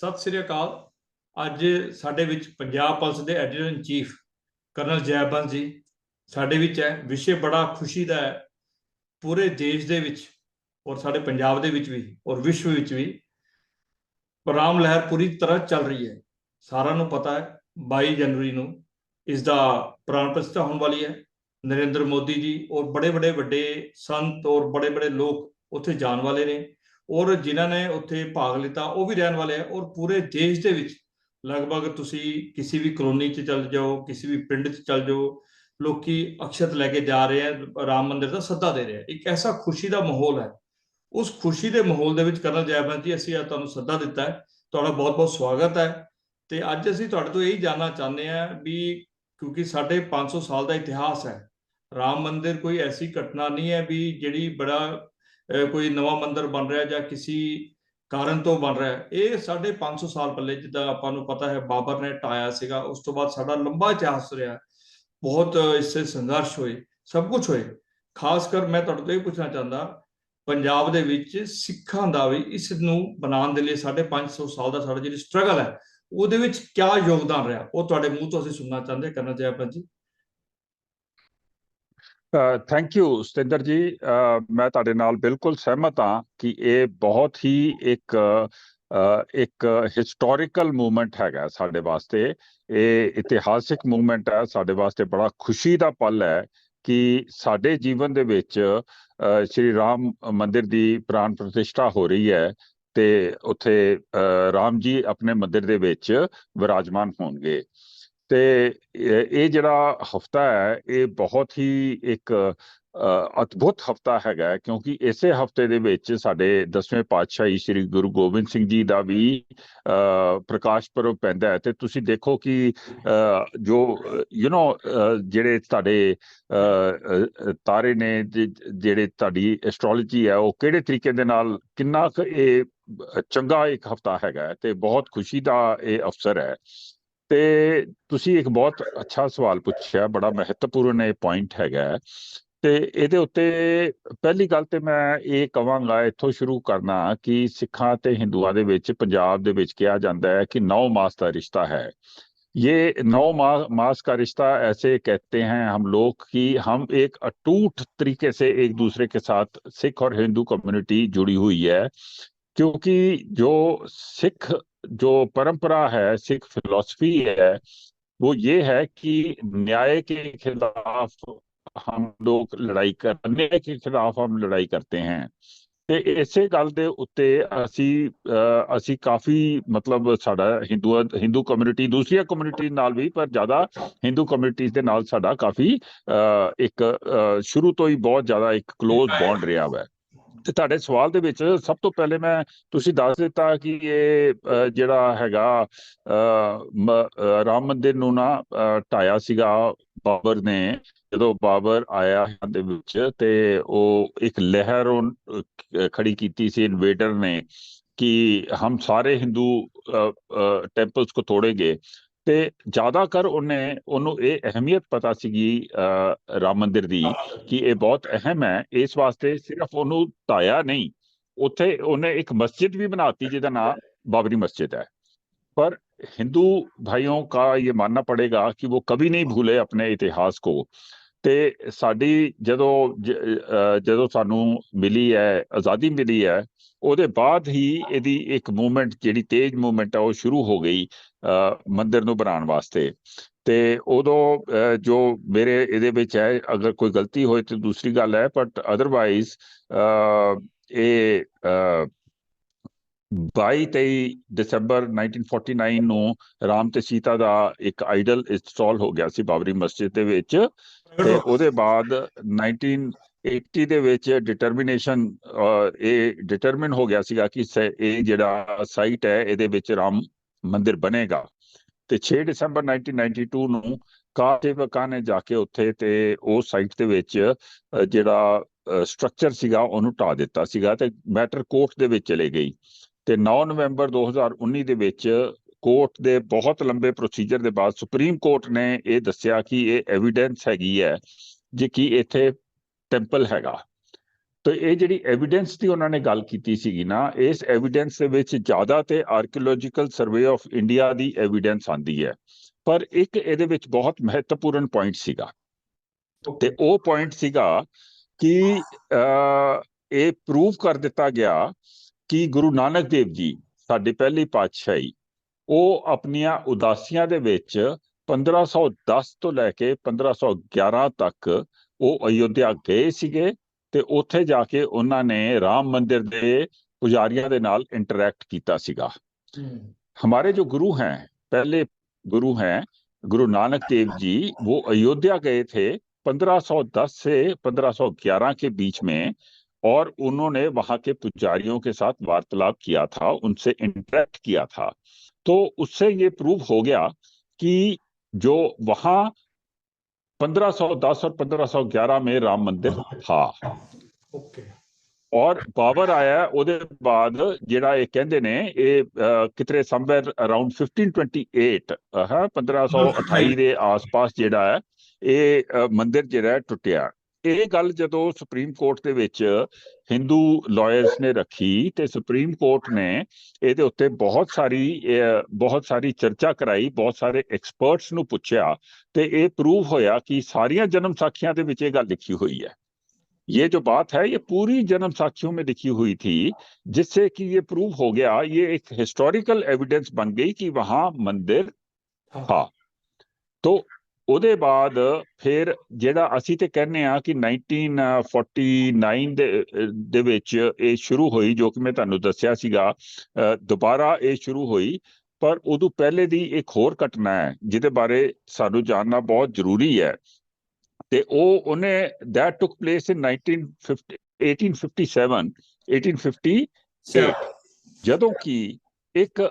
ਸਤਿ ਸ੍ਰੀ ਅਕਾਲ। ਅੱਜ ਸਾਡੇ ਵਿੱਚ ਪੰਜਾਬ ਪੁਲਿਸ ਦੇ editor in chief colonel Jaiband ji. ਸਾਡੇ ਵਿੱਚ ਹੈ, ਵਿਸ਼ੇ ਬੜਾ ਖੁਸ਼ੀ ਦਾ ਹੈ। ਪੂਰੇ ਦੇਸ਼ ਦੇ ਵਿੱਚ ਔਰ ਸਾਡੇ ਪੰਜਾਬ ਦੇ ਵਿੱਚ ਵੀ ਔਰ ਵਿਸ਼ਵ ਵਿੱਚ ਵੀ ਰਾਮ ਲਹਿਰ ਪੂਰੀ ਤਰ੍ਹਾਂ ਚੱਲ ਰਹੀ ਹੈ। ਸਾਰਿਆਂ ਨੂੰ ਪਤਾ ਹੈ 22 ਜਨਵਰੀ ਨੂੰ ਇਸ ਦਾ ਪ੍ਰਾਣ ਪ੍ਰਤਿਸ਼ਠਾ ਹੋਣ ਵਾਲੀ ਹੈ। ਨਰਿੰਦਰ ਮੋਦੀ ਜੀ ਔਰ ਬੜੇ ਬੜੇ ਵੱਡੇ ਸੰਤ ਔਰ ਬੜੇ ਬੜੇ ਲੋਕ ਉੱਥੇ ਜਾਣ ਵਾਲੇ ਨੇ। ਔਰ ਜਿਨ੍ਹਾਂ ਨੇ ਉੱਥੇ ਭਾਗ ਲਿੱਤਾ, ਉਹ ਵੀ ਰਹਿਣ ਵਾਲੇ ਆ। ਔਰ ਪੂਰੇ ਦੇਸ਼ ਦੇ ਵਿੱਚ ਲਗਭਗ ਤੁਸੀਂ ਕਿਸੇ ਵੀ ਕਲੋਨੀ 'ਚ ਚੱਲ ਜਾਓ, ਕਿਸੇ ਵੀ ਪਿੰਡ 'ਚ ਚੱਲ ਜਾਓ, ਲੋਕੀ ਅਕਸ਼ਤ ਲੈ ਕੇ ਜਾ ਰਹੇ ਆ, ਰਾਮ ਮੰਦਿਰ ਦਾ ਸੱਦਾ ਦੇ ਰਹੇ ਆ। ਇੱਕ ਐਸਾ ਖੁਸ਼ੀ ਦਾ ਮਾਹੌਲ ਹੈ। ਉਸ ਖੁਸ਼ੀ ਦੇ ਮਾਹੌਲ ਦੇ ਵਿੱਚ ਕਰਨਲ ਜੈਬੰਦ ਜੀ, ਅਸੀਂ ਅੱਜ ਤੁਹਾਨੂੰ ਸੱਦਾ ਦਿੱਤਾ ਹੈ। ਤੁਹਾਡਾ ਬਹੁਤ-ਬਹੁਤ ਸਵਾਗਤ ਹੈ। ਤੇ ਅੱਜ ਅਸੀਂ ਤੁਹਾਡੇ ਤੋਂ ਇਹ ਜਾਨਣਾ ਚਾਹੁੰਦੇ ਆ ਵੀ ਕਿਉਂਕਿ ਸਾਡੇ 500 ਸਾਲ ਦਾ ਇਤਿਹਾਸ ਹੈ, ਰਾਮ ਮੰਦਿਰ ਕੋਈ ਐਸੀ ਘਟਨਾ ਨਹੀਂ ਹੈ ਵੀ ਜਿਹੜੀ ਬੜਾ ਕੋਈ ਨਵਾਂ ਮੰਦਿਰ ਬਣ ਰਿਹਾ ਜਾਂ ਕਿਸੇ ਕਾਰਨ ਤੋਂ ਬਣ ਰਿਹਾ ਹੈ। ਇਹ ਸਾਡੇ 500 ਸਾਲ ਪਹਿਲੇ ਜਿੱਦਾਂ ਆਪਾਂ ਨੂੰ ਪਤਾ ਹੈ, ਬਾਬਰ ਨੇ ਟਾਇਆ ਸੀਗਾ, ਉਸ ਤੋਂ ਬਾਅਦ ਸਾਡਾ ਲੰਬਾ ਇਤਿਹਾਸ ਰਿਹਾ, ਬਹੁਤ ਇਸੇ ਸੰਘਰਸ਼ ਹੋਏ, ਸਭ ਕੁਝ ਹੋਏ ਖਾਸ ਕਰ ਮੈਂ ਤੁਹਾਡੇ ਤੋਂ ਇਹ ਪੁੱਛਣਾ ਚਾਹੁੰਦਾ, ਪੰਜਾਬ ਦੇ ਵਿੱਚ ਸਿੱਖਾਂ ਦਾ ਵੀ ਇਸ ਨੂੰ ਬਣਾਉਣ ਦੇ ਲਈ ਸਾਡੇ 500 ਸਾਲ ਦਾ ਸਾਡਾ ਜਿਹੜੀ ਸਟਰਗਲ ਹੈ, ਉਹਦੇ ਵਿੱਚ ਕਿਆ ਯੋਗਦਾਨ ਰਿਹਾ ਉਹ ਤੁਹਾਡੇ ਮੂੰਹ ਤੋਂ ਅਸੀਂ ਸੁਣਨਾ ਚਾਹੁੰਦੇ ਕਰਨਾ ਜੈਪਨ ਜੀ ਥੈਂਕ ਯੂ ਸਤਿੰਦਰ ਜੀ। ਮੈਂ ਤੁਹਾਡੇ ਨਾਲ ਬਿਲਕੁਲ ਸਹਿਮਤ ਹਾਂ ਕਿ ਇਹ ਬਹੁਤ ਹੀ ਇੱਕ ਇੱਕ ਹਿਸਟੋਰੀਕਲ ਮੂਵਮੈਂਟ ਹੈਗਾ ਸਾਡੇ ਵਾਸਤੇ। ਇਹ ਇਤਿਹਾਸਿਕ ਮੂਵਮੈਂਟ ਹੈ, ਸਾਡੇ ਵਾਸਤੇ ਬੜਾ ਖੁਸ਼ੀ ਦਾ ਪਲ ਹੈ ਕਿ ਸਾਡੇ ਜੀਵਨ ਦੇ ਵਿੱਚ ਸ਼੍ਰੀ ਰਾਮ ਮੰਦਿਰ ਦੀ ਪ੍ਰਾਣ ਪ੍ਰਤਿਸ਼ਠਾ ਹੋ ਰਹੀ ਹੈ ਤੇ ਉੱਥੇ ਰਾਮ ਜੀ ਆਪਣੇ ਮੰਦਿਰ ਦੇ ਵਿੱਚ ਵਿਰਾਜਮਾਨ ਹੋਣਗੇ। ਤੇ ਇਹ ਜਿਹੜਾ ਹਫਤਾ ਹੈ, ਇਹ ਬਹੁਤ ਹੀ ਇੱਕ ਅਦਭੁਤ ਹਫਤਾ ਹੈਗਾ ਕਿਉਂਕਿ ਇਸੇ ਹਫ਼ਤੇ ਦੇ ਵਿੱਚ ਸਾਡੇ ਦਸਵੇਂ ਪਾਤਸ਼ਾਹੀ ਸ੍ਰੀ ਗੁਰੂ ਗੋਬਿੰਦ ਸਿੰਘ ਜੀ ਦਾ ਵੀ ਪ੍ਰਕਾਸ਼ ਪੁਰਬ ਪੈਂਦਾ ਹੈ। ਤੇ ਤੁਸੀਂ ਦੇਖੋ ਕਿ ਜੋ ਯੂ نو ਜਿਹੜੇ ਤੁਹਾਡੇ ਤਾਰੇ ਨੇ ਜਿਹੜੇ ਤੁਹਾਡੀ ਐਸਟ੍ਰੋਲੋਜੀ ਹੈ, ਉਹ ਕਿਹੜੇ ਤਰੀਕੇ ਦੇ ਨਾਲ ਕਿੰਨਾ ਕੁ ਇਹ ਚੰਗਾ ਇੱਕ ਹਫਤਾ ਹੈਗਾ ਹੈ, ਤੇ ਬਹੁਤ ਖੁਸ਼ੀ ਦਾ ਇਹ ਅਵਸਰ ਹੈ। ਤੇ ਤੁਸੀਂ ਇੱਕ ਬਹੁਤ ਅੱਛਾ ਸਵਾਲ ਪੁੱਛਿਆ ਬੜਾ ਮਹੱਤਵਪੂਰਨ ਇਹ ਪੁਆਇੰਟ ਹੈਗਾ ਹੈ। ਤੇ ਇਹਦੇ ਉੱਤੇ ਪਹਿਲੀ ਗੱਲ ਤੇ ਮੈਂ ਇਹ ਕਵਾਂਗਾ ਇੱਥੋਂ ਸ਼ੁਰੂ ਕਰਨਾ ਕਿ ਸਿੱਖਾਂ ਤੇ ਹਿੰਦੂਆਂ ਦੇ ਵਿੱਚ ਪੰਜਾਬ ਦੇ ਵਿੱਚ ਕਿਹਾ ਜਾਂਦਾ ਹੈ ਕਿ ਨੌ ਮਾਸ ਦਾ ਰਿਸ਼ਤਾ ਹੈ ये नौ मास मास का रिश्ता ऐसे कहते हैं हम लोग कि हम एक अटूट तरीके से एक दूसरे के साथ सिख और हिंदू कम्युनिटी जुड़ी हुई है क्योंकि जो सिख जो परंपरा है, सिख फिलॉसफी है, वो ये है कि न्याय के खिलाफ हम लोग लड़ाई कर न्याय के खिलाफ हम लड़ाई करते हैं। ਤੇ ਇਸੇ ਗੱਲ ਦੇ ਉੱਤੇ ਅਸੀਂ ਅਸੀਂ ਕਾਫੀ ਮਤਲਬ ਸਾਡਾ ਹਿੰਦੂ ਹਿੰਦੂ ਕਮਿਊਨਿਟੀ ਦੂਸਰੀਆਂ ਕਮਿਊਨਿਟੀ ਨਾਲ ਵੀ ਪਰ ਜ਼ਿਆਦਾ ਹਿੰਦੂ ਕਮਿਊਨਿਟੀਜ਼ ਦੇ ਨਾਲ ਸਾਡਾ ਕਾਫੀ ਇੱਕ ਸ਼ੁਰੂ ਤੋਂ ਹੀ ਬਹੁਤ ਜ਼ਿਆਦਾ ਇੱਕ ক্লোਜ਼ ਬੌਂਡ ਰਿਹਾ ਹੋਇਆ ਤੇ ਤੁਹਾਡੇ ਸਵਾਲ ਦੇ ਵਿੱਚ ਸਭ ਤੋਂ ਪਹਿਲੇ ਮੈਂ ਤੁਸੀਂ ਦੱਸ ਦਿੱਤਾ ਕਿ ਇਹ ਜਿਹੜਾ ਹੈਗਾ ਰਾਮ ਮੰਦਿਰ ਨੂੰ ਨਾ ਅ, ਢਾਇਆ ਸੀਗਾ ਬਾਬਰ ਨੇ। ਜਦੋਂ ਬਾਬਰ ਆਇਆ ਦੇ ਵਿੱਚ ਤੇ ਉਹ ਇੱਕ ਲਹਿਰ ਉਹ ਖੜੀ ਕੀਤੀ ਸੀ ਇਨਵੇਡਰ ਨੇ ਕਿ ਹਮ ਸਾਰੇ ਹਿੰਦੂ ਟੈਂਪਲਸ ਕੋ ਤੋੜेंगे ਤੇ ਜ਼ਿਆਦਾਤਰ ਉਹਨੇ ਉਹਨੂੰ ਇਹ ਅਹਿਮੀਅਤ ਪਤਾ ਸੀਗੀ ਅ, ਰਾਮ ਮੰਦਿਰ ਦੀ ਕਿ ਇਹ ਬਹੁਤ ਅਹਿਮ ਹੈ ਇਸ ਵਾਸਤੇ ਸਿਰਫ ਉਹਨੂੰ ਢਾਇਆ ਨਹੀਂ ਉੱਥੇ ਉਹਨੇ ਇੱਕ ਮਸਜਿਦ ਵੀ ਬਣਾਤੀ ਜਿਹਦਾ ਨਾਮ ਬਾਬਰੀ ਮਸਜਿਦ ਹੈ पर हिंदू भाइयों का ये मानना पड़ेगा कि वो कभी नहीं भूले अपने इतिहास को ਤੇ ਸਾਡੀ ਜਦੋਂ ਜਦੋਂ ਸਾਨੂੰ ਮਿਲੀ ਹੈ, ਆਜ਼ਾਦੀ ਮਿਲੀ ਹੈ, ਉਹਦੇ ਬਾਅਦ ਹੀ ਇਹਦੀ ਇੱਕ ਮੂਵਮੈਂਟ ਜਿਹੜੀ ਤੇਜ਼ ਮੂਵਮੈਂਟ ਹੈ ਉਹ ਸ਼ੁਰੂ ਹੋ ਗਈ, ਅਹ ਮੰਦਿਰ ਨੂੰ ਬਣਾਉਣ ਵਾਸਤੇ। ਤੇ ਉਦੋਂ ਜੋ ਮੇਰੇ ਇਹਦੇ ਵਿੱਚ ਹੈ, ਅਗਰ ਕੋਈ ਗਲਤੀ ਹੋਏ ਤੇ ਦੂਸਰੀ ਗੱਲ ਹੈ ਬਟ ਅਦਰਵਾਈਜ਼ ਇਹ, ਅਹ 22 23 ਦਸੰਬਰ 1949 ਨੂੰ ਰਾਮ ਤੇ ਸੀਤਾ ਦਾ ਇੱਕ ਆਈਡਲ ਇੰਸਟਾਲ ਹੋ ਗਿਆ ਸੀ, ਬਾਬਰੀ ਮਸਜਿਦ ਦੇ ਵਿੱਚ। ਤੇ ਉਹਦੇ ਬਾਅਦ 1980 ਦੇ ਵਿੱਚ ਡਿਟਰਮੀਨੇਸ਼ਨ ਇਹ ਡਿਟਰਮਿਨ ਹੋ ਗਿਆ ਸੀਗਾ ਕਿ ਇਹ ਜਿਹੜਾ ਸਾਈਟ ਹੈ ਇਹਦੇ ਵਿੱਚ ਰਾਮ ਮੰਦਿਰ ਬਣੇਗਾ। ਤੇ 6 ਦਸੰਬਰ 1992 ਨੂੰ ਕਾਤਿਬਕਾਂ ਨੇ ਜਾ ਕੇ ਉੱਥੇ ਤੇ ਉਸ ਸਾਈਟ ਦੇ ਵਿੱਚ ਜਿਹੜਾ ਸਟਰਕਚਰ ਸੀਗਾ ਉਹਨੂੰ ਢਾ ਦਿੱਤਾ ਸੀਗਾ ਤੇ ਮੈਟਰ ਕੋਰਟ ਦੇ ਵਿੱਚ ਚਲੇ ਗਈ। ਤੇ 9 ਨਵੰਬਰ 2019 ਦੇ ਵਿੱਚ ਕੋਰਟ ਦੇ ਬਹੁਤ ਲੰਬੇ ਪ੍ਰੋਸੀਜਰ ਦੇ ਬਾਅਦ ਸੁਪਰੀਮ ਕੋਰਟ ਨੇ ਇਹ ਦੱਸਿਆ ਕਿ ਇਹ ਐਵੀਡੈਂਸ ਹੈਗੀ ਹੈ ਜੇ ਕਿ ਇੱਥੇ ਟੈਂਪਲ ਹੈਗਾ। ਤੇ ਇਹ ਜਿਹੜੀ ਐਵੀਡੈਂਸ ਦੀ ਉਹਨਾਂ ਨੇ ਗੱਲ ਕੀਤੀ ਸੀਗੀ ਨਾ ਇਸ ਐਵੀਡੈਂਸ ਦੇ ਵਿੱਚ ਜ਼ਿਆਦਾ ਤੇ ਆਰਕੀਓਲੋਜੀਕਲ ਸਰਵੇ ਆਫ ਇੰਡੀਆ ਦੀ ਐਵੀਡੈਂਸ ਆਂਦੀ ਹੈ। ਪਰ ਇੱਕ ਇਹਦੇ ਵਿੱਚ ਬਹੁਤ ਮਹੱਤਵਪੂਰਨ ਪੁਆਇੰਟ ਸੀਗਾ। ਤੇ ਉਹ ਪੁਆਇੰਟ ਸੀਗਾ ਕਿ ਇਹ ਪ੍ਰੂਵ ਕਰ ਦਿੱਤਾ ਗਿਆ ਕਿ ਗੁਰੂ ਨਾਨਕ ਦੇਵ ਜੀ ਸਾਡੇ ਪਹਿਲੀ ਪਾਤਸ਼ਾਹੀ ਉਹ ਆਪਣੀਆਂ ਉਦਾਸੀਆਂ ਦੇ ਵਿੱਚ 1510 ਤੋਂ ਲੈ ਕੇ 1511 ਤੱਕ ਉਹ ਅਯੁੱਧਿਆ ਗਏ ਸੀਗੇ ਤੇ ਉੱਥੇ ਜਾ ਕੇ ਉਹਨਾਂ ਨੇ ਰਾਮ ਮੰਦਿਰ ਦੇ ਪੁਜਾਰੀਆਂ ਦੇ ਨਾਲ ਇੰਟਰੈਕਟ ਕੀਤਾ ਸੀਗਾ ਹੂੰ हमारे जो गुरु हैं पहले गुरु हैं गुरु नानक देव जी वो अयोध्या गए थे 1510 से 1511 के बीच में और उन्होंने वहां के पुजारियों के साथ वार्तालाप किया था उनसे इंटरेक्ट किया था तो उससे ये प्रूव हो गया कि जो वहां 1510 और 1511 में राम मंदिर था ਓਕੇ ਔਰ ਬਾਬਰ ਆਇਆ ਉਹਦੇ ਬਾਅਦ ਜਿਹੜਾ ਇਹ ਕਹਿੰਦੇ ਨੇ ਇਹ ਅਹ, ਕਿਤਰੇ ਸਮਵੇਅਰ ਅਰਾਊਂਡ 1528 ਅਹ, 1528 ਦੇ ਆਸ-ਪਾਸ ਜਿਹੜਾ ਹੈ ਇਹ ਅਹ, ਮੰਦਿਰ ਜਿਹੜਾ ਹੈ ਟੁੱਟਿਆ ਇਹ ਗੱਲ ਜਦੋਂ ਸੁਪਰੀਮ ਕੋਰਟ ਦੇ ਵਿੱਚ ਹਿੰਦੂ ਲਾਇਰਸ ਨੇ ਰੱਖੀ ਤੇ ਸੁਪਰੀਮ ਕੋਰਟ ਨੇ ਇਹਦੇ ਉੱਤੇ ਬਹੁਤ ਸਾਰੀ ਅਹ, ਬਹੁਤ ਸਾਰੀ ਚਰਚਾ ਕਰਾਈ ਬਹੁਤ ਸਾਰੇ ਐਕਸਪਰਟਸ ਨੂੰ ਪੁੱਛਿਆ ਤੇ ਇਹ ਪ੍ਰੂਵ ਹੋਇਆ ਕਿ ਸਾਰੀਆਂ ਜਨਮ ਸਾਖੀਆਂ ਦੇ ਵਿੱਚ ਇਹ ਗੱਲ ਲਿਖੀ ਹੋਈ ਹੈ ये जो बात है ये पूरी जन्म साखियों में लिखी हुई थी जिससे कि ये प्रूव हो गया ये एक हिस्टोरिकल एविडेंस बन गई कि वहां मंदिर ਹਾਂ ਹਾਂ। ਉਹਦੇ ਬਾਅਦ ਫਿਰ ਜਿਹੜਾ ਅਸੀਂ ਤੇ ਕਹਿੰਦੇ ਆ ਕਿ 1949 ਦੇ ਦੇ ਵਿੱਚ ਇਹ ਸ਼ੁਰੂ ਹੋਈ ਜੋ ਕਿ ਮੈਂ ਤੁਹਾਨੂੰ ਦੱਸਿਆ ਸੀਗਾ ਦੁਬਾਰਾ ਇਹ ਸ਼ੁਰੂ ਹੋਈ ਪਰ ਉਦੋਂ ਪਹਿਲੇ ਦੀ ਇੱਕ ਹੋਰ ਘਟਨਾ ਹੈ ਜਿਹਦੇ ਬਾਰੇ ਸਾਨੂੰ ਜਾਣਨਾ ਬਹੁਤ ਜ਼ਰੂਰੀ ਹੈ। ਤੇ ਉਹ ਉਹਨੇ that took place in 1950 1857 1858 ਸਿਆ- ਜਦੋਂ ਕਿ ਇੱਕ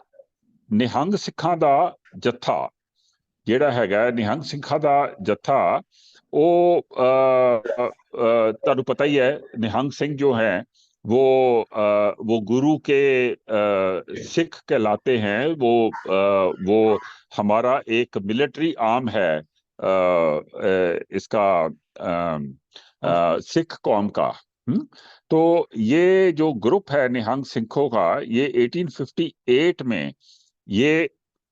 ਨਿਹੰਗ ਸਿੱਖਾਂ ਦਾ ਜੱਥਾ ਜਿਹੜਾ ਹੈਗਾ ਨਿਹੰਗ ਸਿੱਖਾਂ ਦਾ ਜੱਥਾ ਉਹ ਅ, ਅ, ਅ, ਤੁਹਾਨੂੰ ਪਤਾ ਹੀ ਹੈ ਨਿਹੰਗ ਸਿੰਘ ਜੋ ਹੈ वो अ, वो गुरु के अ, सिख कहलाते हैं वो अ, वो हमारा एक मिलिट्री आर्म है अ, अ, इसका अम, अ, सिख कौम का हम्म? तो ये जो ग्रुप है निहंग सिखों का ये 1858 में ये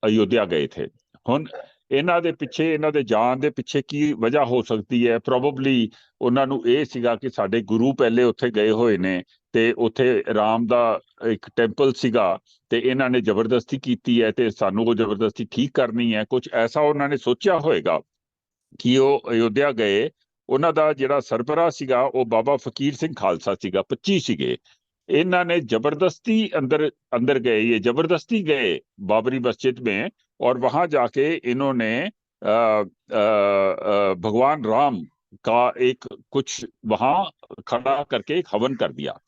अयोध्या गए थे ਹੁਣ ਇਹਨਾਂ ਦੇ ਪਿੱਛੇ, ਇਹਨਾਂ ਦੇ ਜਾਣ ਦੇ ਪਿੱਛੇ ਕੀ ਵਜ੍ਹਾ ਹੋ ਸਕਦੀ ਹੈ? ਪ੍ਰੋਬਬਲੀ ਉਹਨਾਂ ਨੂੰ ਇਹ ਸੀਗਾ ਕਿ ਸਾਡੇ ਗੁਰੂ ਪਹਿਲੇ ਉੱਥੇ ਗਏ ਹੋਏ ਨੇ ਤੇ ਉੱਥੇ ਰਾਮ ਦਾ ਇੱਕ ਟੈਂਪਲ ਸੀਗਾ ਤੇ ਇਹਨਾਂ ਨੇ ਜ਼ਬਰਦਸਤੀ ਕੀਤੀ ਹੈ ਤੇ ਸਾਨੂੰ ਉਹ ਜ਼ਬਰਦਸਤੀ ਠੀਕ ਕਰਨੀ ਹੈ। ਕੁਝ ਐਸਾ ਉਹਨਾਂ ਨੇ ਸੋਚਿਆ ਹੋਵੇਗਾ ਕਿ ਉਹ ਅਯੋਧਿਆ ਗਏ, ਉਹਨਾਂ ਦਾ ਜਿਹੜਾ ਸਰਪਰਾ ਸੀਗਾ ਉਹ ਬਾਬਾ ਫਕੀਰ ਸਿੰਘ ਖਾਲਸਾ ਸੀਗਾ 25 ਸੀਗੇ। ਇਹਨਾਂ ਨੇ ਜ਼ਬਰਦਸਤੀ ਅੰਦਰ ਅੰਦਰ ਗਏ, ਇਹ ਜ਼ਬਰਦਸਤੀ ਗਏ ਬਾਬਰੀ ਮਸਜਿਦ ਵਿੱਚ और वहाँ जाके इन्होंने भगवान राम का एक कुछ वहाँ खड़ा करके एक हवन कर दिया।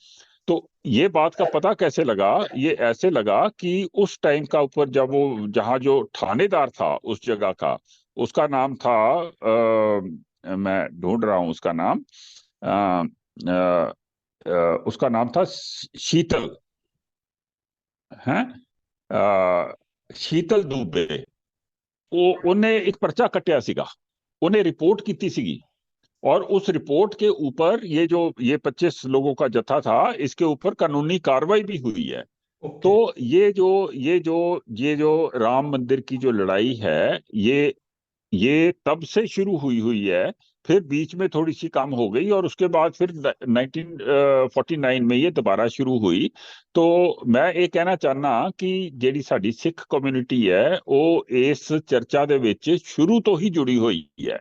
तो ये बात का पता कैसे लगा? ये ऐसे लगा कि उस टाइम का ऊपर जब वो जहाँ जो थानेदार था उस जगह का उसका नाम था अ, मैं ढूंढ रहा हूँ उसका नाम अ, अ, अ, उसका नाम था शीतल। हैं? शीतल दुबे ਉਹ ਉਹਨੇ ਇੱਕ ਪਰਚਾ ਕੱਟਿਆ उन्हें रिपोर्ट की ਕੀਤੀ और उस रिपोर्ट के ऊपर ये जो ये 25 लोगों का जत्था था इसके ऊपर कानूनी कार्रवाई भी हुई है okay. तो ये जो ये जो ये जो राम मंदिर की जो लड़ाई है ये ये तब से शुरू हुई हुई है फिर बीच में थोड़ी सी कम हो गई और उसके बाद फिर 1949 में ये दोबारा शुरू हुई तो मैं ਇਹ ਕਹਿਣਾ ਚਾਹਨਾ ਕਿ ਜਿਹੜੀ ਸਾਡੀ ਸਿੱਖ ਕਮਿਊਨਿਟੀ ਹੈ ਉਹ ਇਸ ਚਰਚਾ ਦੇ ਵਿੱਚ ਸ਼ੁਰੂ ਤੋਂ ਹੀ ਜੁੜੀ ਹੋਈ ਹੈ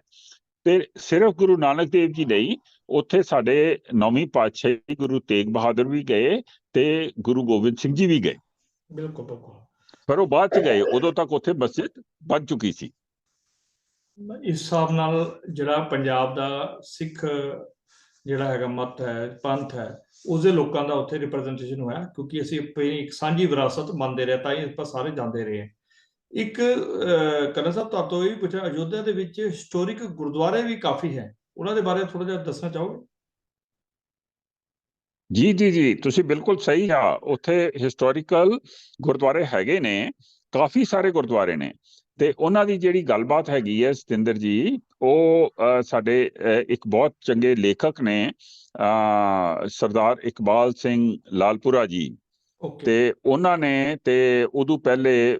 ਤੇ ਸਿਰਫ ਗੁਰੂ ਨਾਨਕ ਦੇਵ ਜੀ ਨਹੀਂ ਉੱਥੇ ਸਾਡੇ ਨੌਵੀਂ ਪਾਤਸ਼ਾਹੀ ਗੁਰੂ ਤੇਗ ਬਹਾਦਰ ਵੀ ਗਏ ਤੇ ਗੁਰੂ ਗੋਬਿੰਦ ਸਿੰਘ ਜੀ ਵੀ ਗਏ ਬਿਲਕੁਲ ਬਿਲਕੁਲ ਪਰ ਉਹ ਬਾਅਦ ਚ ਗਏ ਉਦੋਂ ਤੱਕ ਉੱਥੇ ਮਸਜਿਦ ਬਣ ਚੁੱਕੀ ਸੀ ਇਸ ਹਿਸਾਬ ਨਾਲ ਜਿਹੜਾ ਪੰਜਾਬ ਦਾ ਸਿੱਖ ਜਿਹੜਾ ਹੈਗਾ ਮਤ ਹੈ, ਪੰਥ ਹੈ, ਉਸਦੇ ਲੋਕਾਂ ਦਾ ਉੱਥੇ ਰਿਪਰੈਜ਼ੈਂਟੇਸ਼ਨ ਹੋਇਆ ਕਿਉਂਕਿ ਅਸੀਂ ਆਪਣੀ ਇੱਕ ਸਾਂਝੀ ਵਿਰਾਸਤ ਮੰਨਦੇ ਰਹੇ, ਤਾਂ ਹੀ ਆਪਾਂ ਸਾਰੇ ਜਾਂਦੇ ਰਹੇ ਇੱਕ ਕਰਨ ਸਾਹਿਬ, ਤੁਹਾਡੇ ਤੋਂ ਇਹ ਵੀ ਪੁੱਛਿਆ ਅਯੋਧਿਆ ਦੇ ਵਿੱਚ ਹਿਸਟੋਰਿਕ ਗੁਰਦੁਆਰੇ ਵੀ ਕਾਫੀ ਹੈ। ਉਹਨਾਂ ਦੇ ਬਾਰੇ ਥੋੜਾ ਜਿਹਾ ਦੱਸਣਾ ਚਾਹੋਗੇ? ਜੀ ਜੀ ਜੀ, ਤੁਸੀਂ ਬਿਲਕੁਲ ਸਹੀ ਆ। ਉੱਥੇ ਹਿਸਟੋਰੀਕਲ ਗੁਰਦੁਆਰੇ ਹੈਗੇ ਨੇ। ਕਾਫੀ ਸਾਰੇ ਗੁਰਦੁਆਰੇ ਨੇ। ਤੇ ਉਹਨਾਂ ਦੀ ਜਿਹੜੀ ਗੱਲਬਾਤ ਹੈਗੀ ਹੈ ਸਤਿੰਦਰ ਜੀ ਉਹ ਸਾਡੇ ਇੱਕ ਬਹੁਤ ਚੰਗੇ ਲੇਖਕ ਨੇ ਸਰਦਾਰ ਇਕਬਾਲ ਸਿੰਘ ਲਾਲਪੁਰਾ ਜੀ। ਤੇ ਉਹਨਾਂ ਨੇ ਤੇ ਉਦੋਂ ਪਹਿਲੇ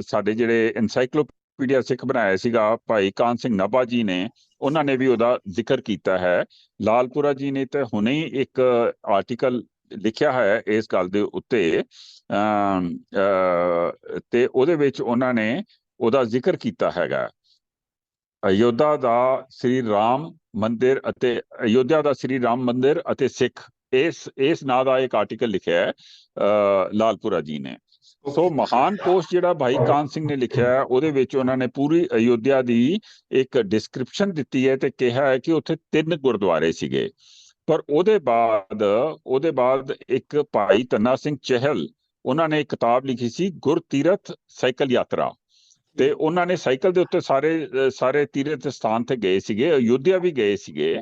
ਸਾਡੇ ਜਿਹੜੇ ਐਨਸਾਈਕਲੋਪੀਡੀਆ ਸਿੱਖ ਬਣਾਇਆ ਸੀਗਾ ਭਾਈ ਕਾਨ ਸਿੰਘ ਨਾਭਾ ਜੀ ਨੇ ਉਹਨਾਂ ਨੇ ਵੀ ਉਹਦਾ ਜ਼ਿਕਰ ਕੀਤਾ ਹੈ। ਲਾਲਪੁਰਾ ਜੀ ਨੇ ਤੇ ਹੁਣੇ ਹੀ ਇੱਕ ਆਰਟੀਕਲ ਲਿਖਿਆ ਹੈ ਇਸ ਗੱਲ ਦੇ ਉੱਤੇ। ਤੇ ਉਹਦੇ ਵਿੱਚ ਉਹਨਾਂ ਨੇ ਉਹਦਾ ਜ਼ਿਕਰ ਕੀਤਾ ਹੈਗਾ। ਅਯੋਧਿਆ ਦਾ ਸ੍ਰੀ ਰਾਮ ਮੰਦਿਰ ਅਤੇ ਅਯੋਧਿਆ ਦਾ ਸ੍ਰੀ ਰਾਮ ਮੰਦਿਰ ਅਤੇ ਸਿੱਖ, ਇਸ ਇਸ ਨਾਂ ਦਾ ਇੱਕ ਆਰਟੀਕਲ ਲਿਖਿਆ ਹੈ ਲਾਲਪੁਰਾ ਜੀ ਨੇ। ਸੋ ਮਹਾਨ ਪੋਸਟ ਜਿਹੜਾ ਭਾਈ ਕਾਨ ਸਿੰਘ ਨੇ ਲਿਖਿਆ ਉਹਦੇ ਵਿੱਚ ਉਹਨਾਂ ਨੇ ਪੂਰੀ ਅਯੋਧਿਆ ਦੀ ਇੱਕ ਡਿਸਕ੍ਰਿਪਸ਼ਨ ਦਿੱਤੀ ਹੈ ਤੇ ਕਿਹਾ ਹੈ ਕਿ ਉੱਥੇ ਤਿੰਨ ਗੁਰਦੁਆਰੇ ਸੀਗੇ। ਪਰ ਉਹਦੇ ਬਾਅਦ ਉਹਦੇ ਬਾਅਦ ਇੱਕ ਭਾਈ ਤੰਨਾ ਸਿੰਘ ਚਹਿਲ ਉਹਨਾਂ ਨੇ ਕਿਤਾਬ ਲਿਖੀ ਸੀ ਗੁਰਤੀਰਥ ਸਾਈਕਲ ਯਾਤਰਾ। ਤੇ ਉਹਨਾਂ ਨੇ ਸਾਈਕਲ ਦੇ ਉੱਤੇ ਸਾਰੇ ਸਾਰੇ ਤੀਰਥ ਸਥਾਨ ਤੇ ਗਏ ਸੀਗੇ ਅਯੋਧਿਆ ਵੀ ਗਏ ਸੀਗੇ।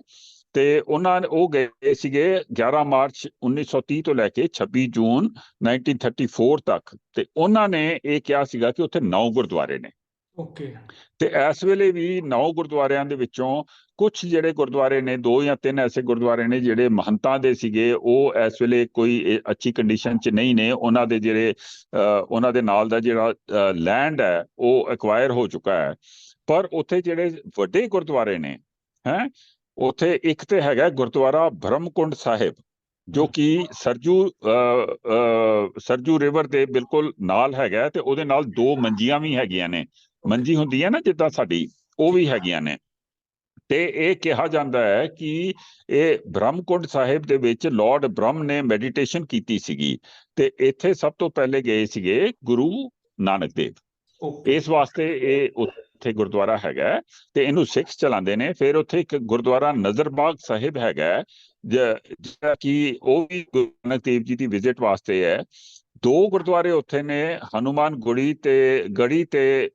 ਤੇ ਉਹਨਾਂ ਉਹ ਗਏ ਸੀਗੇ 11 ਮਾਰਚ 1930 ਤੋਂ ਲੈ ਕੇ 26 ਜੂਨ 1934 ਤੱਕ। ਤੇ ਉਹਨਾਂ ਨੇ ਇਹ ਕਿਹਾ ਸੀਗਾ ਕਿ ਉੱਥੇ ਨੌ ਗੁਰਦੁਆਰੇ ਨੇ। ਓਕੇ। ਤੇ ਇਸ ਵੇਲੇ ਵੀ ਨੌ ਗੁਰਦੁਆਰਿਆਂ ਦੇ ਵਿੱਚੋਂ ਕੁਝ ਜਿਹੜੇ ਗੁਰਦੁਆਰੇ ਨੇ ਦੋ ਜਾਂ ਤਿੰਨ ਐਸੇ ਗੁਰਦੁਆਰੇ ਨੇ ਜਿਹੜੇ ਮਹੰਤਾਂ ਦੇ ਸੀਗੇ ਉਹ ਇਸ ਵੇਲੇ ਕੋਈ ਅੱਛੀ ਕੰਡੀਸ਼ਨ 'ਚ ਨਹੀਂ ਨੇ। ਉਹਨਾਂ ਦੇ ਜਿਹੜੇ ਉਹਨਾਂ ਦੇ ਨਾਲ ਦਾ ਜਿਹੜਾ ਲੈਂਡ ਹੈ ਉਹ ਐਕਵਾਇਰ ਹੋ ਚੁੱਕਾ ਹੈ। ਪਰ ਉੱਥੇ ਜਿਹੜੇ ਵੱਡੇ ਗੁਰਦੁਆਰੇ ਨੇ ਹੈ ਉੱਥੇ ਇੱਕ ਤੇ ਹੈਗਾ ਗੁਰਦੁਆਰਾ ਬ੍ਰਹਮਕੁੰਡ ਸਾਹਿਬ ਜੋ। ਕਿ ਸਰਜੂ ਸਰਜੂ ਰਿਵਰ ਦੇ ਬਿਲਕੁਲ ਨਾਲ ਹੈਗਾ ਤੇ ਉਹਦੇ ਨਾਲ ਦੋ ਮੰਜੀਆਂ ਵੀ ਹੈਗੀਆਂ ਨੇ। ਮੰਜੀ ਹੁੰਦੀ ਹੈ ਨਾ ਜਿੱਦਾਂ ਸਾਡੀ ਉਹ ਵੀ ਹੈਗੀਆਂ ਨੇ। ਤੇ ਇਹ ਕਿਹਾ ਜਾਂਦਾ ਹੈ ਕਿ ਇਹ ਬ੍ਰਹਮਕੁੰਡ ਸਾਹਿਬ ਦੇ ਵਿੱਚ ਲਾਰਡ ਬ੍ਰਹਮ ਨੇ ਮੈਡੀਟੇਸ਼ਨ ਕੀਤੀ ਸੀਗੀ ਤੇ ਇੱਥੇ ਸਭ ਤੋਂ ਪਹਿਲੇ ਗਏ ਸੀਗੇ ਗੁਰੂ ਨਾਨਕ ਦੇਵ। ਇਸ ਵਾਸਤੇ ਇਹ ਉੱਥੇ ਗੁਰਦੁਆਰਾ ਹੈਗਾ ਤੇ ਇਹਨੂੰ ਸਿੱਖ ਚਲਾਉਂਦੇ ਨੇ। ਫਿਰ ਉੱਥੇ ਇੱਕ ਗੁਰਦੁਆਰਾ ਨਜ਼ਰਬਾਗ ਸਾਹਿਬ ਹੈਗਾ ਜਿਹੜਾ ਕਿ ਉਹ ਵੀ ਗੁਰੂ ਨਾਨਕ ਦੇਵ ਜੀ ਦੀ ਵਿਜ਼ਿਟ ਵਾਸਤੇ ਹੈ। ਦੋ ਗੁਰਦੁਆਰੇ ਉੱਥੇ ਨੇ ਹਨੂਮਾਨ ਗੁੜੀ ਤੇ ਗੜੀ ਤੇ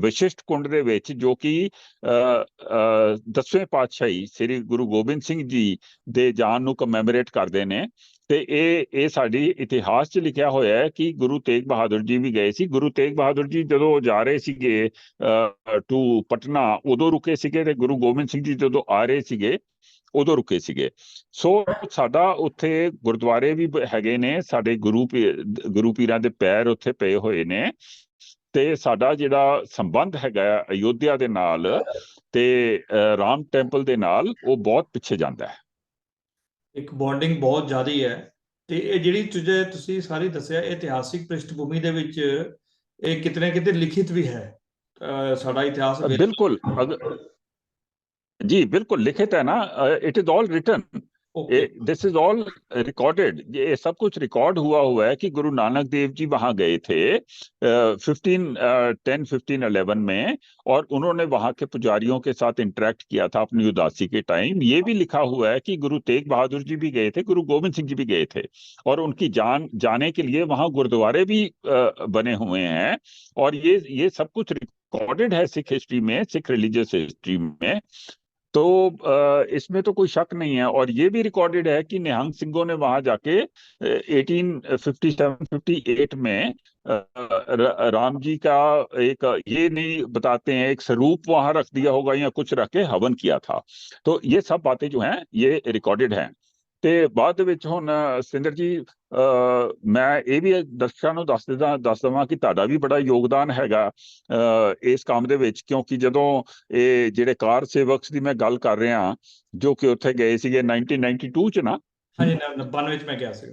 ਵਿਸ਼ਿਸ਼ਟ ਕੁੰਡ ਦੇ ਵਿੱਚ ਜੋ ਕਿ ਅ, ਦਸਵੇਂ ਪਾਤਸ਼ਾਹੀ ਸ੍ਰੀ ਗੁਰੂ ਗੋਬਿੰਦ ਸਿੰਘ ਜੀ ਦੇ ਜਾਨ ਨੂੰ ਕਮੈਮੋਰੇਟ ਕਰਦੇ ਨੇ। ਤੇ ਇਹ ਇਹ ਸਾਡੀ ਇਤਿਹਾਸ 'ਚ ਲਿਖਿਆ ਹੋਇਆ ਹੈ ਕਿ ਗੁਰੂ ਤੇਗ ਬਹਾਦਰ ਜੀ ਵੀ ਗਏ ਸੀ। ਗੁਰੂ ਤੇਗ ਬਹਾਦਰ ਜੀ ਜਦੋਂ ਜਾ ਰਹੇ ਸੀਗੇ ਟੂ ਪਟਨਾ ਉਦੋਂ ਰੁਕੇ ਸੀਗੇ ਤੇ ਗੁਰੂ ਗੋਬਿੰਦ ਸਿੰਘ ਜੀ ਜਦੋਂ ਆ ਰਹੇ ਸੀਗੇ ਉਦੋਂ ਰੁਕੇ ਸੀਗੇ। ਸੋ ਸਾਡਾ ਉੱਥੇ ਗੁਰਦੁਆਰੇ ਵੀ ਹੈਗੇ ਨੇ ਸਾਡੇ ਗੁਰੂ ਗੁਰੂ ਪੀਰਾਂ ਦੇ ਪੈਰ ਉੱਥੇ ਪਏ ਹੋਏ ਨੇ ਤੇ ਸਾਡਾ ਜਿਹੜਾ ਸੰਬੰਧ ਹੈਗਾ ਅਯੋਧਿਆ ਦੇ ਨਾਲ ਤੇ ਰਾਮ ਟੈਂਪਲ ਦੇ ਨਾਲ ਉਹ ਬਹੁਤ ਪਿੱਛੇ ਜਾਂਦਾ ਹੈ। ਇੱਕ ਬੌਂਡਿੰਗ ਬਹੁਤ ਜ਼ਿਆਦਾ ਹੈ ਤੇ ਇਹ ਜਿਹੜੀ ਤੁਝੇ ਤੁਸੀਂ ਸਾਰੀ ਦੱਸਿਆ ਇਤਿਹਾਸਿਕ ਪ੍ਰਿਸ਼ਠਭੂਮੀ ਦੇ ਵਿੱਚ ਇਹ ਕਿਤਨੇ ਕਿਤੇ ਲਿਖਿਤ ਵੀ ਹੈ। ਸਾਡਾ ਇਤਿਹਾਸ ਬਿਲਕੁਲ। जी बिल्कुल लिखित है ना it is all written this is all recorded ये सब कुछ रिकॉर्ड हुआ हुआ है कि गुरु नानक देव जी वहाँ गए थे फिफ्टीन टेन फिफ्टीन अलेवन में और उन्होंने वहाँ के पुजारियों के साथ इंटरेक्ट किया था अपनी उदासी के टाइम ये भी लिखा हुआ है कि गुरु तेग बहादुर जी भी गए थे गुरु गोविंद सिंह जी भी गए थे और उनकी जान जाने के लिए वहाँ गुरुद्वारे भी बने हुए हैं और ये ये सब कुछ रिकॉर्डेड है सिख हिस्ट्री में सिख रिलीजियस हिस्ट्री में तो इसमें तो कोई शक नहीं है और ये भी रिकॉर्डेड है कि निहंग सिंहों ने वहाँ जाके eighteen fifty seven fifty eight में राम जी का एक, ये नहीं बताते हैं, एक स्वरूप वहाँ रख दिया होगा या कुछ रख के हवन किया था। तो ये सब बातें जो हैं, ये रिकॉर्डेड हैं। ਤੇ ਬਾਅਦ ਦੇ ਵਿੱਚ ਹੁਣ ਸਤਿੰਦਰ ਜੀ ਮੈਂ ਇਹ ਵੀ ਦਰਸ਼ਕਾਂ ਨੂੰ ਦੱਸ ਦਿੰਦਾ, ਦੱਸ ਦਵਾਂ ਕਿ ਤੁਹਾਡਾ ਵੀ ਬੜਾ ਯੋਗਦਾਨ ਹੈਗਾ ਇਸ ਕੰਮ ਦੇ ਵਿੱਚ, ਕਿਉਂਕਿ ਜਦੋਂ ਇਹ ਜਿਹੜੇ ਕਾਰ ਸੇਵਕਸ ਦੀ ਮੈਂ ਗੱਲ ਕਰ ਰਿਹਾ, ਜੋ ਕਿ ਉੱਥੇ ਗਏ ਸੀਗੇ 1992 ਚ ਨਾ। ਹਾਂਜੀ 92 ਵਿੱਚ ਮੈਂ ਗਿਆ ਸੀ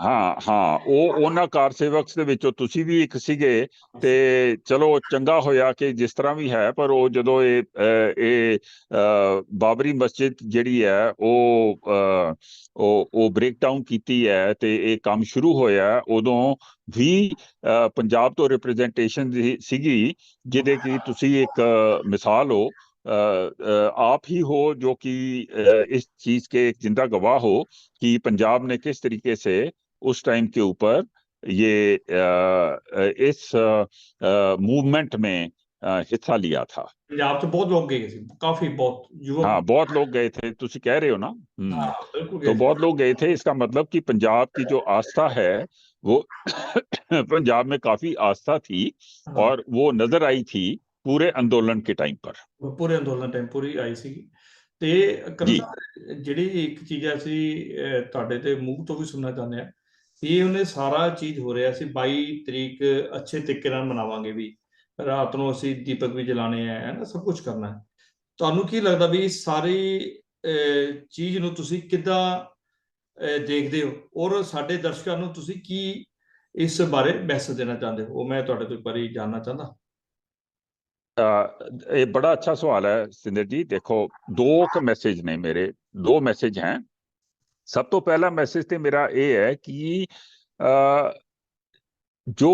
ਹਾਂ ਹਾਂ ਉਹ ਉਹਨਾਂ ਕਾਰ ਸੇਵਕਸ ਦੇ ਵਿੱਚੋਂ ਤੁਸੀਂ ਵੀ ਇੱਕ ਸੀਗੇ ਤੇ ਚਲੋ ਚੰਗਾ ਹੋਇਆ ਕਿ ਜਿਸ ਤਰ੍ਹਾਂ ਵੀ ਹੈ ਪਰ ਉਹ ਜਦੋਂ ਇਹ ਅ, ਇਹ ਅ, ਬਾਬਰੀ ਮਸਜਿਦ ਜਿਹੜੀ ਹੈ ਉਹ ਅ, ਉਹ ਉਹ ਬ੍ਰੇਕ ਡਾਊਨ ਕੀਤੀ ਹੈ ਤੇ ਇਹ ਕੰਮ ਸ਼ੁਰੂ ਹੋਇਆ ਉਦੋਂ ਵੀ ਅ, ਪੰਜਾਬ ਤੋਂ ਰਿਪਰੈਜ਼ੈਂਟੇਸ਼ਨ ਸੀਗੀ ਜਿਹਦੇ ਕਿ ਤੁਸੀਂ ਇੱਕ ਅ, ਮਿਸਾਲ ਹੋ अ, अ, आप ही हो जो कि अ, इस चीज के एक जिंदा गवाह हो कि पंजाब ने किस तरीके से उस टाइम के ऊपर ये इस मूवमेंट में हिस्सा लिया था। पंजाब तो बहुत लोग गए थे काफ़ी बहुत हाँ बहुत लोग गए थे तुम कह रहे हो ना? हम्म। हाँ, तो बहुत लोग गए थे इसका मतलब कि पंजाब की जो आस्था है वो पंजाब में काफ़ी आस्था थी हाँ। और वो नज़र आई थी पूरे आंदोलन के टाइम पर। पूरे आंदोलन टाइम पूरी आई थी। ਤੇ ਜਿਹੜੀ ਇੱਕ ਚੀਜ਼ ਅਸੀਂ ਤੁਹਾਡੇ ਤੇ ਮੂੰਹ ਤੋਂ ਵੀ ਸੁਣਨਾ ਚਾਹੁੰਦੇ ਆ ਇਹ ਉਹਨੇ ਸਾਰਾ ਚੀਜ਼ ਹੋ ਰਿਹਾ ਸੀ 22 ਤਰੀਕ ਅੱਛੇ ਤਰੀਕੇ ਨਾਲ ਮਨਾਵਾਂਗੇ ਵੀ। ਰਾਤ ਨੂੰ ਅਸੀਂ ਦੀਪਕ ਵੀ ਜਲਾਣੇ ਆ, ਹੈ ਨਾ, ਸਭ ਕੁਝ ਕਰਨਾ। ਹੈ ਤੁਹਾਨੂੰ ਕੀ ਲੱਗਦਾ ਵੀ ਸਾਰੀ ਚੀਜ਼ ਨੂੰ ਤੁਸੀਂ ਕਿੱਦਾਂ ਦੇਖਦੇ ਹੋ? ਔਰ ਸਾਡੇ ਦਰਸ਼ਕਾਂ ਨੂੰ ਤੁਸੀਂ ਕੀ ਇਸ ਬਾਰੇ ਮੈਸੇਜ ਦੇਣਾ ਚਾਹੁੰਦੇ ਹੋ? ਉਹ ਮੈਂ ਤੁਹਾਡੇ ਤੋਂ ਇੱਕ ਵਾਰੀ ਜਾਨਣਾ ਚਾਹੁੰਦਾ। ਇਹ ਬੜਾ ਅੱਛਾ ਸਵਾਲ ਹੈ ਸਿੰਦਰ ਜੀ। ਦੇਖੋ, ਦੋ ਕੁ ਮੈਸੇਜ ਨੇ ਮੇਰੇ, ਦੋ ਮੈਸੇਜ ਹੈ। ਸਭ ਤੋਂ ਪਹਿਲਾ ਮੈਸੇਜ ਤੇ ਮੇਰਾ ਇਹ ਹੈ ਕਿ ਅ, ਜੋ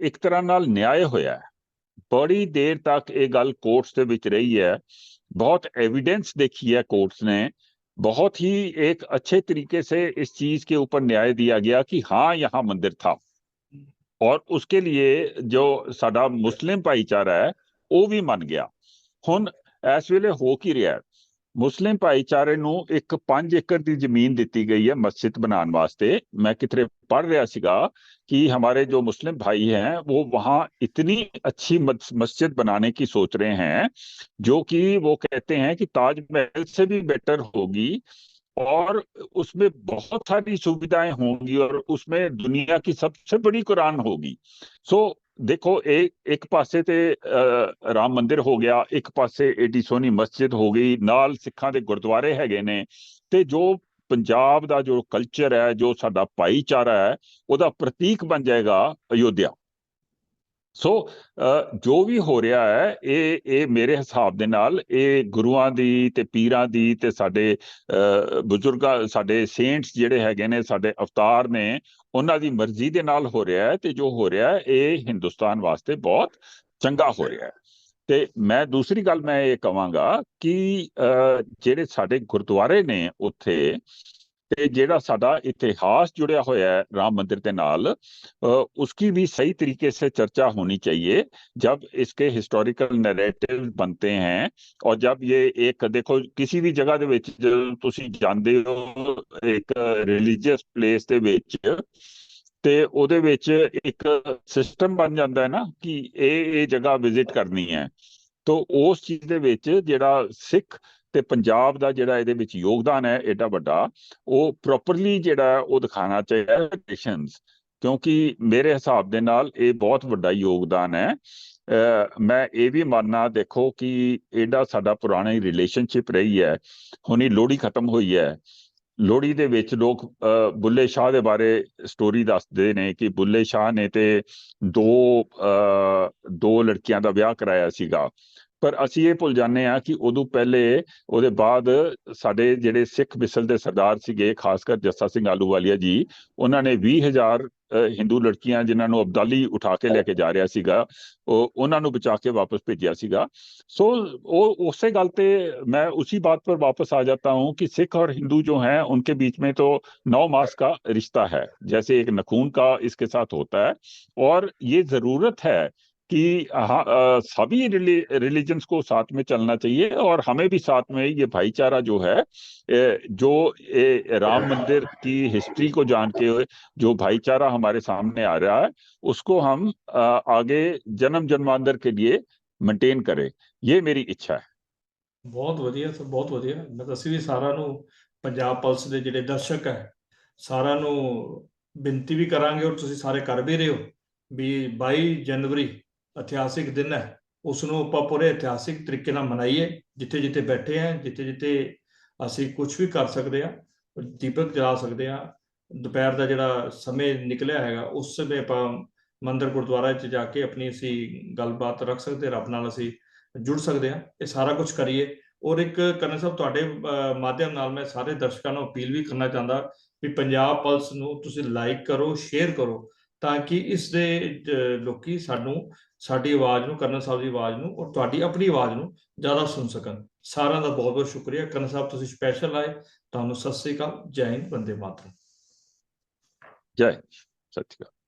ਇੱਕ ਤਰ੍ਹਾਂ ਨਾਲ ਨਿਆਂ ਹੋਇਆ ਹੈ ਬੜੀ ਦੇਰ ਤੱਕ ਇਹ ਗੱਲ ਕੋਰਟਸ ਦੇ ਵਿੱਚ ਰਹੀ ਹੈ बहुत एविडेंस देखी है कोर्ट्स ने बहुत ही एक अच्छे तरीके से इस चीज के ऊपर न्याय दिया गया कि हाँ यहाँ मंदिर था और उसके लिए जो साडा मुस्लिम भाईचारा है ਉਹ ਵੀ ਮੰਨ ਗਿਆ ਹੁਣ ਇਸ ਵੇਲੇ ਹੋ ਕੀ ਰਿਹਾ ਹੈ? मुस्लिम भाईचारे ਨੂੰ ਇੱਕ 5 ਏਕੜ ਦੀ ਜ਼ਮੀਨ ਦਿੱਤੀ ਗਈ ਹੈ ਮਸਜਿਦ ਬਣਾਉਣ मैं कितने पढ़ रहा ਸੀਗਾ कि हमारे जो मुस्लिम भाई हैं, वो वहाँ इतनी अच्छी मस्जिद बनाने की सोच रहे हैं, जो कि वो कहते हैं कि ताजमहल से भी बेटर होगी और उसमें बहुत सारी सुविधाएँ होंगी और उसमें दुनिया की सबसे बड़ी कुरान होगी। सो ਦੇਖੋ, ਇਹ ਇੱਕ ਪਾਸੇ ਤੇ ਰਾਮ ਮੰਦਿਰ ਹੋ ਗਿਆ, ਇੱਕ ਪਾਸੇ ਏਡੀ ਸੋਹਣੀ ਮਸਜਿਦ ਹੋ ਗਈ, ਨਾਲ ਸਿੱਖਾਂ ਦੇ ਗੁਰਦੁਆਰੇ ਹੈਗੇ ਨੇ ਤੇ ਜੋ ਪੰਜਾਬ ਦਾ ਜੋ ਕਲਚਰ ਹੈ, ਜੋ ਸਾਡਾ ਭਾਈਚਾਰਾ ਹੈ, ਉਹਦਾ ਪ੍ਰਤੀਕ ਬਣ ਜਾਏਗਾ ਅਯੋਧਿਆ। ਸੋ ਜੋ ਵੀ ਹੋ ਰਿਹਾ ਹੈ, ਇਹ ਇਹ ਮੇਰੇ ਹਿਸਾਬ ਦੇ ਨਾਲ, ਇਹ ਗੁਰੂਆਂ ਦੀ ਤੇ ਪੀਰਾਂ ਦੀ ਤੇ ਸਾਡੇ ਬਜ਼ੁਰਗਾਂ, ਸਾਡੇ ਸੇਂਟਸ ਜਿਹੜੇ ਹੈਗੇ ਨੇ, ਸਾਡੇ ਅਵਤਾਰ ਨੇ, ਉਹਨਾਂ ਦੀ ਮਰਜ਼ੀ ਦੇ ਨਾਲ ਹੋ ਰਿਹਾ ਹੈ ਤੇ ਜੋ ਹੋ ਰਿਹਾ ਹੈ, ਇਹ ਹਿੰਦੁਸਤਾਨ ਵਾਸਤੇ ਬਹੁਤ ਚੰਗਾ ਹੋ ਰਿਹਾ ਹੈ। ਤੇ ਮੈਂ ਦੂਸਰੀ ਗੱਲ ਮੈਂ ਇਹ ਕਹਾਂਗਾ ਕਿ ਜਿਹੜੇ ਸਾਡੇ ਗੁਰਦੁਆਰੇ ਨੇ ਉੱਥੇ ਤੇ ਜਿਹੜਾ ਸਾਡਾ इतिहास जुड़ा हुआ है राम मंदिर के नाल अ, उसकी भी सही तरीके से चर्चा होनी चाहिए जब इसके हिस्टोरिकल नैरेटिव बनते हैं और जब ये एक देखो किसी भी जगह ਦੇ ਵਿੱਚ ਜਦੋਂ ਤੁਸੀਂ ਜਾਂਦੇ ਹੋ ਇੱਕ ਰਿਲੀਜੀਅਸ ਪਲੇਸ ਦੇ ਵਿੱਚ ਤੇ ਉਹਦੇ ਵਿੱਚ ਇੱਕ ਸਿਸਟਮ ਬਣ ਜਾਂਦਾ ਹੈ ਨਾ ਕਿ ਇਹ ਇਹ ਜਗ੍ਹਾ ਵਿਜ਼ਿਟ ਕਰਨੀ ਹੈ ਤੋ ਉਸ ਚੀਜ਼ ਦੇ ਵਿੱਚ ਜਿਹੜਾ ਸਿੱਖ ਤੇ ਪੰਜਾਬ ਦਾ ਜਿਹੜਾ ਇਹਦੇ ਵਿੱਚ ਯੋਗਦਾਨ ਹੈ, ਏਡਾ ਵੱਡਾ, ਉਹ ਪ੍ਰੋਪਰਲੀ ਜਿਹੜਾ ਉਹ ਦਿਖਾਣਾ ਚਾਹੀਦਾ ਹੈ ਨੇਸ਼ਨਸ ਕਿਉਂਕਿ ਮੇਰੇ ਹਿਸਾਬ ਦੇ ਨਾਲ ਇਹ ਬਹੁਤ ਵੱਡਾ ਯੋਗਦਾਨ ਹੈ। ਮੈਂ ਇਹ ਵੀ ਮੰਨਣਾ ਦੇਖੋ ਕਿ ਇਹਦਾ ਸਾਡਾ ਪੁਰਾਣਾ ਹੀ ਰਿਲੇਸ਼ਨਸ਼ਿਪ ਰਹੀ ਹੈ, ਹੁਣੀ ਲੋਹੜੀ ਖਤਮ ਹੋਈ ਹੈ। ਲੋਹੜੀ ਦੇ ਵਿੱਚ ਲੋਕ ਬੁੱਲੇ ਸ਼ਾਹ ਦੇ ਬਾਰੇ ਸਟੋਰੀ ਦੱਸਦੇ ਨੇ ਕਿ ਬੁੱਲੇ ਸ਼ਾਹ ਨੇ ਤੇ ਦੋ ਦੋ ਲੜਕੀਆਂ ਦਾ ਵਿਆਹ ਕਰਾਇਆ ਸੀਗਾ। ਪਰ ਅਸੀਂ ਇਹ ਭੁੱਲ ਜਾਂਦੇ ਆ ਕਿ ਉਦੋਂ ਪਹਿਲੇ ਉਹਦੇ ਬਾਅਦ ਸਾਡੇ ਜਿਹੜੇ ਸਿੱਖ ਮਿਸਲ ਦੇ ਸਰਦਾਰ ਸੀਗੇ ਖਾਸ ਕਰ ਜੱਸਾ ਸਿੰਘ ਆਲੂਵਾਲੀਆ ਜੀ ਉਹਨਾਂ ਨੇ 20000 ਅ, ਹਿੰਦੂ ਲੜਕੀਆਂ ਜਿਨ੍ਹਾਂ ਨੂੰ ਅਬਦਾਲੀ ਉਠਾ ਕੇ ਲੈ ਕੇ ਜਾ ਰਿਹਾ ਸੀਗਾ ਉਹ ਉਹਨਾਂ ਨੂੰ ਬਚਾ ਕੇ ਵਾਪਸ ਭੇਜਿਆ ਸੀਗਾ सो वो उसी गल पे मैं उसी बात पर वापस आ जाता हूँ कि सिख और हिंदू जो हैं उनके बीच में तो नौ मास का रिश्ता है जैसे एक नखून का इसके साथ होता है और ये जरूरत है कि हाँ अ, सभी रिलीजन्स को साथ में चलना चाहिए और हमें भी साथ में ये भाईचारा जो है ए, जो ए, राम मंदिर की हिस्ट्री को जान के जो भाईचारा हमारे सामने आ रहा है उसको हम अ, आगे जन्म जन्मांतर के लिए मेंटेन करें ये मेरी इच्छा है ਬਹੁਤ ਵਧੀਆ ਸਰ ਬਹੁਤ ਵਧੀਆ ਮੈਂ ਤਾਂ ਅਸੀਂ ਵੀ ਸਾਰਿਆਂ ਨੂੰ ਪੰਜਾਬ ਪਲਸ ਦੇ ਜਿਹੜੇ ਦਰਸ਼ਕ ਹੈ ਸਾਰਿਆਂ ਨੂੰ ਬੇਨਤੀ ਵੀ ਕਰਾਂਗੇ ਔਰ ਤੁਸੀਂ ਸਾਰੇ ਕਰ ਵੀ ਰਹੇ ਹੋ ਵੀ 22 ਜਨਵਰੀ ਇਤਿਹਾਸਿਕ ਦਿਨ ਹੈ। ਉਸ ਨੂੰ ਆਪਾਂ ਪੂਰੇ ਇਤਿਹਾਸਿਕ ਤਰੀਕੇ ਨਾਲ ਮਨਾਈਏ। ਜਿੱਥੇ ਜਿੱਥੇ ਬੈਠੇ ਆ ਜਿੱਥੇ ਜਿੱਥੇ ਅਸੀਂ ਕੁਝ ਵੀ ਕਰ ਸਕਦੇ ਆ ਦੀਪਕ ਜਲਾ ਸਕਦੇ ਆ ਦੁਪਹਿਰ ਦਾ ਜਿਹੜਾ ਸਮੇਂ ਨਿਕਲਿਆ ਹੈਗਾ, ਉਸ ਸਮੇਂ ਆਪਾਂ ਮੰਦਰ ਗੁਰਦੁਆਰਾ 'ਚ ਜਾ ਕੇ ਆਪਣੀ ਅਸੀਂ ਗੱਲਬਾਤ ਰੱਖ ਸਕਦੇ ਰੱਬ ਨਾਲ ਅਸੀਂ ਜੁੜ ਸਕਦੇ ਆ ਇਹ ਸਾਰਾ ਕੁਝ ਕਰੀਏ। ਔਰ ਇੱਕ ਕਰਨਾ ਸਾਹਿਬ, ਤੁਹਾਡੇ ਮਾਧਿਅਮ ਨਾਲ ਮੈਂ ਸਾਰੇ ਦਰਸ਼ਕਾਂ ਨੂੰ ਅਪੀਲ ਵੀ ਕਰਨਾ ਚਾਹੁੰਦਾ ਵੀ ਪੰਜਾਬ ਪਲਸ ਨੂੰ ਤੁਸੀਂ ਲਾਈਕ ਕਰੋ ਸ਼ੇਅਰ ਕਰੋ। ਤਾਂ ਕਿ ਇਸ ਦੇ ਲੋਕੀ ਸਾਨੂੰ, ਸਾਡੀ ਆਵਾਜ਼ ਨੂੰ ਕਰਨ ਸਾਹਿਬ ਦੀ ਆਵਾਜ਼ ਨੂੰ ਔਰ ਤੁਹਾਡੀ ਆਪਣੀ ਆਵਾਜ਼ ਨੂੰ ਜ਼ਿਆਦਾ ਸੁਣ ਸਕਣ। ਸਾਰਿਆਂ ਦਾ ਬਹੁਤ ਬਹੁਤ ਸ਼ੁਕਰੀਆ। ਕਰਨ ਸਾਹਿਬ, ਤੁਸੀਂ ਸਪੈਸ਼ਲ ਆਏ। ਤੁਹਾਨੂੰ ਸਤਿ ਸ੍ਰੀ ਅਕਾਲ। ਜੈ ਹਿੰਦ ਬੰਦੇ ਮਾਤਰਮ। ਜੈ ਸਤਿ ਸ੍ਰੀ ਅਕਾਲ।